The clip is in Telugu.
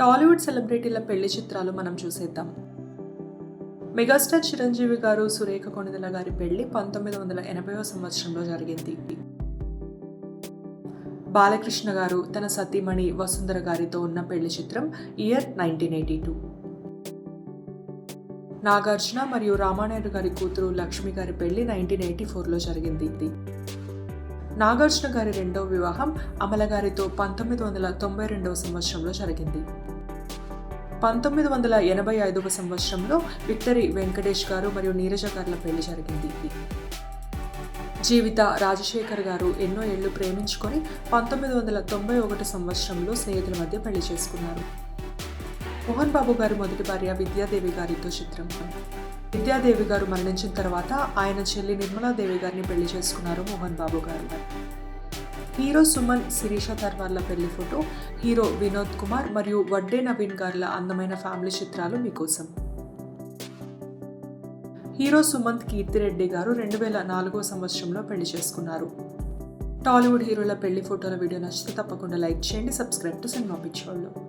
టాలీవుడ్ సెలబ్రిటీల పెళ్ళి చిత్రాలు మనం చూసేద్దాం. మెగాస్టార్ చిరంజీవి గారు సురేఖ కొణిదల గారి పెళ్ళి పంతొమ్మిది వందల ఎనభైవ సంవత్సరంలో జరిగింది. బాలకృష్ణ గారు తన సతీమణి వసుంధర గారితో ఉన్న పెళ్ళి చిత్రం year nineteen eighty two. Nagarjuna మరియు రామానాయుడు గారి కూతురు లక్ష్మి గారి పెళ్ళి నైన్టీన్ ఎయిటీ ఫోర్లో జరిగింది. నాగార్జున గారి రెండవ వివాహం అమల గారితో పంతొమ్మిది వందల తొంభై రెండవ సంవత్సరంలో జరిగింది. పంతొమ్మిది వందల ఎనభై ఐదవ సంవత్సరంలో విక్టరీ వెంకటేష్ గారు మరియు నీరజ గారుల పెళ్ళి జరిగింది. జీవిత రాజశేఖర్ గారు ఎన్నో ఏళ్ళు ప్రేమించుకొని పంతొమ్మిది వందల తొంభై ఒకటి సంవత్సరంలో స్నేహితుల మధ్య పెళ్ళి చేసుకున్నారు. మోహన్ బాబు గారి మొదటి భార్య విద్యాదేవి గారితో చిత్రం విద్యాదేవి గారు మరణించిన తర్వాత ఆయన చెల్లి నిర్మలాదేవి గారిని పెళ్ళి చేసుకున్నారు మోహన్ బాబు గారు. హీరో సుమన్ శిరీష తర్వార్ల పెళ్ళి ఫోటో హీరో వినోద్ కుమార్ మరియు వడ్డే నవీన్ గార్ల అందమైన ఫ్యామిలీ చిత్రాలు మీకోసం. హీరో సుమంత్ కీర్తిరెడ్డి గారు రెండు వేల నాలుగో సంవత్సరంలో పెళ్ళి చేసుకున్నారు. టాలీవుడ్ హీరోల పెళ్ళి ఫోటోల వీడియో నచ్చితే తప్పకుండా లైక్ చేయండి సబ్స్క్రైబ్ టు సినిమా పిచ్చోళ్ళు.